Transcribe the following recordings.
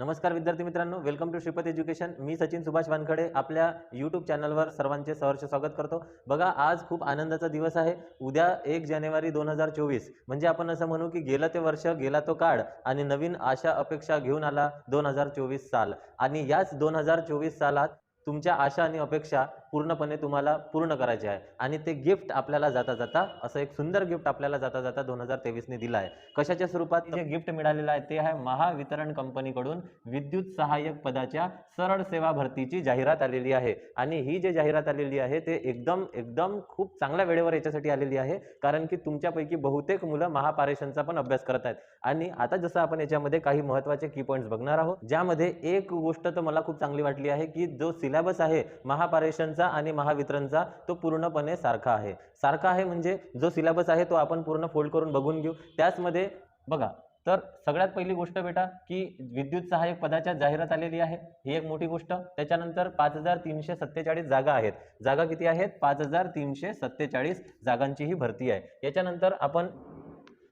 नमस्कार विद्यार्थी मित्रांनो वेलकम टू श्रीपत एज्युकेशन मी सचिन सुभाष वानखडे आपल्या यूट्यूब चॅनलवर सर्वांचे सहर्ष स्वागत करतो. बघा आज खूप आनंदाचा दिवस आहे. उद्या एक जानेवारी दोन हजार चोवीस. म्हणजे आपण असं म्हणू की गेलं ते वर्ष गेला तो काळ आणि नवीन आशा अपेक्षा घेऊन आला दोन हजार चोवीस साल. आणि याच दोन हजार चोवीस सालात तुमच्या आशा आणि अपेक्षा पूर्णपणे तुम्हाला पूर्ण करायचे आहे. आणि ते गिफ्ट आपल्याला जाता जाता असं एक सुंदर गिफ्ट आपल्याला जाता जाता दोन हजार तेवीसने दिलं आहे. कशाच्या स्वरूपात? जे गिफ्ट मिळालेलं आहे ते आहे महावितरण कंपनीकडून विद्युत सहाय्यक पदाच्या सरळ सेवा भरतीची जाहिरात आलेली आहे. आणि ही जे जाहिरात आलेली आहे ते एकदम एकदम खूप चांगल्या वेळेवर याच्यासाठी आलेली आहे. कारण की तुमच्यापैकी बहुतेक मुलं महापारेषणचा पण अभ्यास करत आहेत. आणि आता जसं आपण याच्यामध्ये काही महत्त्वाचे की पॉईंट्स बघणार आहोत ज्यामध्ये एक गोष्ट तर मला खूप चांगली वाटली आहे की जो सिलेबस आहे महापारेषणचा आणि महावितरणचा तो पूर्णपणे सारखा आहे. सारखा आहे म्हणजे जो सिलेबस आहे तो आपण पूर्ण फोल्ड करून बघून घेऊ. त्याचमध्ये बघा तर सगळ्यात पहिली गोष्ट बेटा की विद्युत सहाय्यक पदाच्या जाहिरात आलेली आहे. ही एक मोठी गोष्ट. त्याच्यानंतर पाच हजार तीनशे सत्तेचाळीस जागा आहेत. जागा किती आहेत? पाच हजार तीनशे सत्तेचाळीस जागांची ही भरती आहे. याच्यानंतर आपण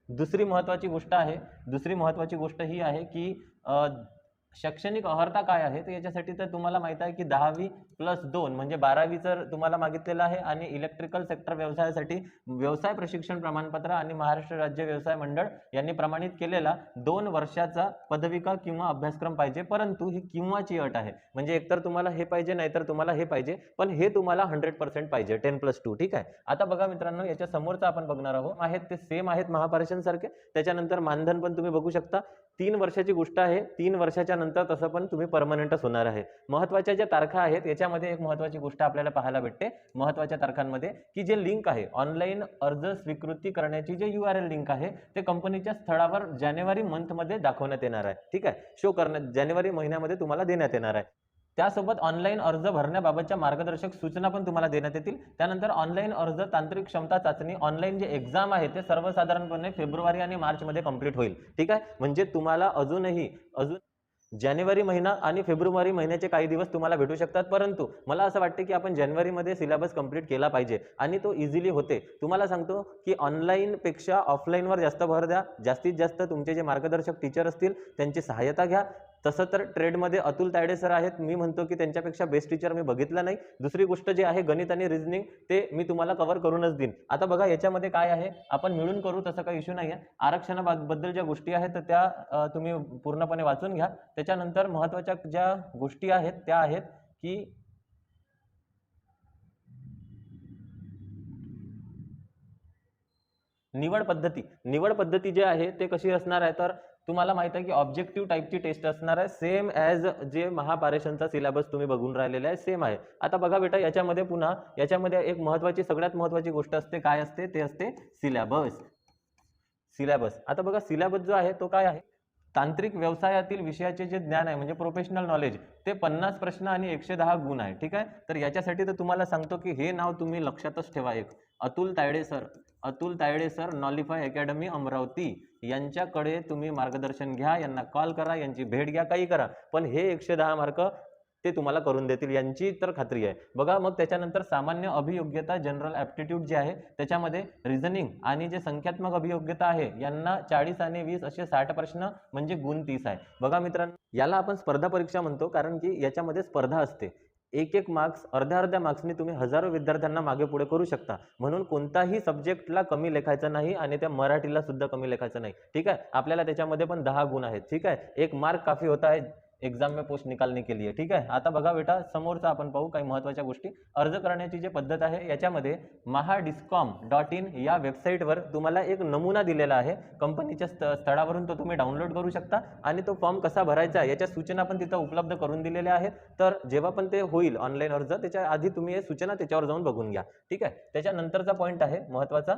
दुसरी महत्त्वाची गोष्ट आहे. दुसरी महत्त्वाची गोष्ट ही आहे की शैक्षणिक अर्हता काय आहे? तर याच्यासाठी तर तुम्हाला माहीत आहे की दहावी प्लस दोन म्हणजे बारावी जर तुम्हाला मागितलेलं आहे आणि इलेक्ट्रिकल सेक्टर व्यवसायासाठी व्यवसाय प्रशिक्षण प्रमाणपत्र आणि महाराष्ट्र राज्य व्यवसाय मंडळ यांनी प्रमाणित केलेला दोन वर्षाचा पदविका किंवा अभ्यासक्रम पाहिजे. परंतु ही किंवाची अट आहे. म्हणजे एकतर तुम्हाला हे पाहिजे नाहीतर तुम्हाला हे पाहिजे पण हे तुम्हाला हंड्रेड पर्सेंट पाहिजे टेन प्लस टू ठीक आहे? आता बघा मित्रांनो याच्या समोरचं आपण बघणार आहोत. आहेत ते सेम आहेत महापारेषण सारखे त्याच्यानंतर मानधन पण तुम्ही बघू शकता. तीन वर्षाची गोष्ट आहे. तीन वर्षाच्या नंतर तसं पण तुम्ही परमनंटच होणार आहे. महत्त्वाच्या ज्या तारखा आहेत याच्यामध्ये एक महत्त्वाची गोष्ट आपल्याला पाहायला भेटते. महत्त्वाच्या तारखांमध्ये की जे लिंक आहे ऑनलाईन अर्ज स्वीकृती करण्याची जे यू आर एल लिंक आहे ते कंपनीच्या स्थळावर जानेवारी मंथमध्ये दाखवण्यात येणार आहे. ठीक आहे? शो करण्यात जानेवारी महिन्यामध्ये तुम्हाला देण्यात येणार आहे. त्यासोबत ऑनलाईन अर्ज भरण्याबाबतच्या मार्गदर्शक सूचना पण तुम्हाला देण्यात येतील. त्यानंतर ऑनलाईन अर्ज तांत्रिक क्षमता चाचणी ऑनलाईन जे एक्झाम आहे ते सर्वसाधारणपणे फेब्रुवारी आणि मार्चमध्ये कंप्लीट होईल. ठीक आहे? म्हणजे तुम्हाला अजूनही अजून जानेवारी महिना आणि फेब्रुवारी महिन्याचे काही दिवस तुम्हाला भेटू शकतात. परंतु मला असं वाटते की आपण जानेवारीमध्ये सिलेबस कंप्लीट केला पाहिजे आणि तो इझिली होते. तुम्हाला सांगतो की ऑनलाईनपेक्षा ऑफलाईनवर जास्त भर द्या. जास्तीत जास्त तुमचे जे मार्गदर्शक टीचर असतील त्यांची सहाय्यता घ्या. तसं तर ट्रेडमध्ये अतुल तायडे सर आहेत. मी म्हणतो की त्यांच्यापेक्षा बेस्ट टीचर मी बघितला नाही. दुसरी गोष्ट जी आहे गणित आणि रिझनिंग ते मी तुम्हाला कव्हर करूनच देईन. आता बघा याच्यामध्ये काय आहे? आपण मिळून करू तसं काही इश्यू नाही आहे आरक्षणाबद्दल ज्या गोष्टी आहेत तर त्या तुम्ही पूर्णपणे वाचून घ्या. त्याच्यानंतर महत्त्वाच्या ज्या गोष्टी आहेत त्या आहेत की निवड पद्धती. निवड पद्धती जी आहे ते कशी असणार आहे? तर तुम्हाला माहीत आहे की ऑब्जेक्टिव्ह टाईपची टेस्ट असणार आहे. सेम ॲज जे महापारेषणचा सिलेबस तुम्ही बघून राहिलेला आहे सेम आहे. आता बघा बेटा याच्यामध्ये पुन्हा याच्यामध्ये एक महत्त्वाची सगळ्यात महत्त्वाची गोष्ट असते काय असते? ते असते सिलेबस सिलेबस आता बघा सिलेबस जो आहे तो काय आहे? तांत्रिक व्यवसायातील विषयाचे जे ज्ञान आहे म्हणजे प्रोफेशनल नॉलेज ते पन्नास प्रश्न आणि एकशे दहा गुण आहे ठीक आहे? तर याच्यासाठी तर तुम्हाला सांगतो की हे नाव तुम्ही लक्षातच ठेवा एक. Atul Tayde sir. Atul Tayde sir नॉलिफाय academy Amravati. यांच्याकडे तुम्ही मार्गदर्शन घ्या यांना कॉल करा यांची भेट घ्या काही करा. पण हे एकशे दहा मार्क ते तुम्हाला करून देतील यांची तर खात्री आहे. बघा मग त्याच्यानंतर सामान्य अभियोग्यता जनरल ॲप्टिट्यूड जे आहे त्याच्यामध्ये रिझनिंग आणि जे संख्यात्मक अभियोग्यता आहे यांना चाळीस आणि वीस असे साठ प्रश्न म्हणजे गुण तीस आहे. बघा मित्रांनो याला आपण स्पर्धा परीक्षा म्हणतो कारण की याच्यामध्ये स्पर्धा असते. एक एक मार्क्स अर्ध्या अर्ध्या मार्क्सनी तुम्ही हजारो विद्यार्थ्यांना मागे पुढे करू शकता. म्हणून कोणताही सब्जेक्टला कमी लेखायचं नाही आणि त्या मराठीला सुद्धा कमी लेखायचं नाही. ठीक आहे? आपल्याला त्याच्यामध्ये पण दहा गुण आहेत. ठीक आहे? एक मार्क काफी होता आहे. एक्झाम में पोस्ट निकालने के लिए ठीक आहे आता बघा बेटा समोरचा आपण पाहू काही महत्त्वाच्या गोष्टी. अर्ज करण्याची जी पद्धत आहे याच्यामध्ये महाडिस्कॉम डॉट इन या वेबसाईटवर तुम्हाला एक नमुना दिलेला आहे. कंपनीच्या स्थ स्थळावरून तो तुम्ही डाउनलोड करू शकता आणि तो फॉर्म कसा भरायचा याच्या सूचना पण तिथं उपलब्ध करून दिलेल्या आहेत. तर जेव्हा पण ते होईल ऑनलाईन अर्ज त्याच्या आधी तुम्ही हे सूचना त्याच्यावर जाऊन बघून घ्या ठीक आहे? त्याच्यानंतरचा पॉईंट आहे महत्त्वाचा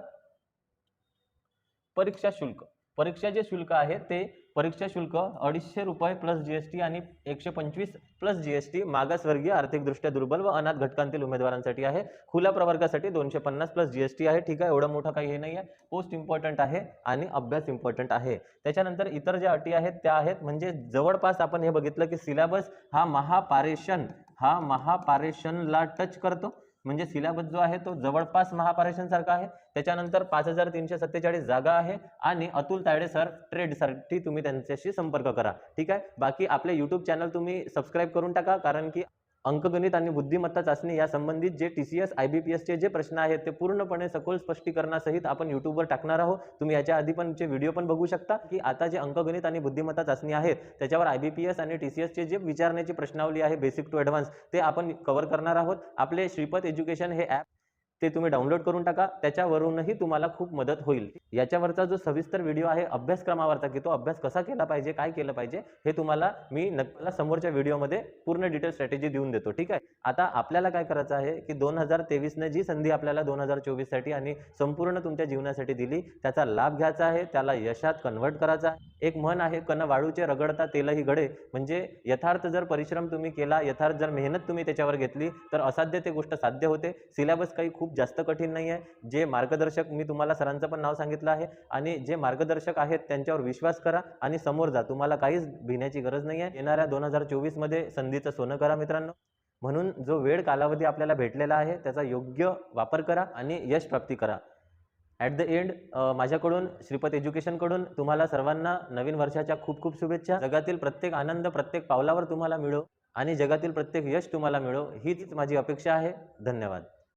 परीक्षा शुल्क. परीक्षा जे शुल्क आहे ते परीक्षा शुल्क अडीचशे रुपये प्लस जी एस टी आणि एकशे पंचवीस प्लस जी एस टी मागासवर्गीय आर्थिकदृष्ट्या दुर्बल व अनाथ घटकांतील उमेदवारांसाठी आहे. खुल्या प्रवर्गासाठी दोनशे पन्नास प्लस जी एस टी आहे. ठीक आहे एवढं मोठं काही हे नाही आहे. पोस्ट इम्पॉर्टंट आहे आणि अभ्यास इम्पॉर्टंट आहे. त्याच्यानंतर इतर ज्या अटी आहेत त्या आहेत. म्हणजे जवळपास आपण हे बघितलं की सिलेबस हा महापारेषण हा महापारेषणला टच करतो. म्हणजे सिलेबस जो आहे तो जवळपास महापारेषणसारखा आहे. त्याच्यानंतर पाच हजार तीनशे सत्तेचाळीस जागा आहे आणि अतुल तायडे सर ट्रेडसाठी तुम्ही त्यांच्याशी संपर्क करा. ठीक आहे? बाकी आपले यूट्यूब चॅनल तुम्ही सबस्क्राईब करून टाका कारण की अंकगणित आणि बुद्धिमत्ता चाचणी या संबंधित जे T C S I B P एसचे जे प्रश्न आहेत ते पूर्णपणे सखोल स्पष्टीकरणासहित आपण युट्यूबवर टाकणार आहोत. तुम्ही याच्या आधी पण चे व्हिडिओ पण बघू शकता. की आता जे अंकगणित आणि बुद्धिमत्ता चाचणी आहेत त्याच्यावर आय बी पी एस आणि टी सी एसचे जे विचारण्याची प्रश्नावली आहे बेसिक टू ॲडव्हान्स ते आपण कव्हर करणार आहोत. आपले श्रीपत एज्युकेशन हे ॲप ते तुम्ही डाउनलोड करून टाका. त्याच्यावरूनही तुम्हाला खूप मदत होईल. याच्यावरचा जो सविस्तर व्हिडिओ आहे अभ्यासक्रमावरचा की तो अभ्यास कसा केला पाहिजे काय केलं पाहिजे हे तुम्हाला मी नक्कीला समोरच्या व्हिडिओमध्ये पूर्ण डिटेल स्ट्रॅटेजी देऊन देतो. ठीक आहे? आता आपल्याला काय करायचं आहे की दोन हजार तेवीसने जी संधी आपल्याला दोन हजार चोवीससाठी आणि संपूर्ण तुमच्या जीवनासाठी दिली त्याचा लाभ घ्यायचा आहे त्याला यशात कन्व्हर्ट करायचा एक म्हण आहे कन वाळूचे रगडता तेलही घडे म्हणजे यथार्थ जर परिश्रम तुम्ही केला यथार्थ जर मेहनत तुम्ही त्याच्यावर घेतली तर असाध्य ते गोष्ट साध्य होते. सिलेबस काही खूप खूप जास्त कठीण नाही आहे जे मार्गदर्शक मी तुम्हाला सरांचं पण नाव सांगितलं आहे आणि जे मार्गदर्शक आहेत त्यांच्यावर विश्वास करा आणि समोर जा. तुम्हाला काहीच भिण्याची गरज नाही आहे येणाऱ्या दोन हजार चोवीसमध्ये संधीचं सोनं करा मित्रांनो. म्हणून जो वेळ कालावधी आपल्याला भेटलेला आहे त्याचा योग्य वापर करा आणि यश प्राप्ती करा. ॲट द एंड माझ्याकडून श्रीपत एज्युकेशनकडून तुम्हाला सर्वांना नवीन वर्षाच्या खूप खूप शुभेच्छा. जगातील प्रत्येक आनंद प्रत्येक पावलावर तुम्हाला मिळो आणि जगातील प्रत्येक यश तुम्हाला मिळो. हीच माझी अपेक्षा आहे. धन्यवाद.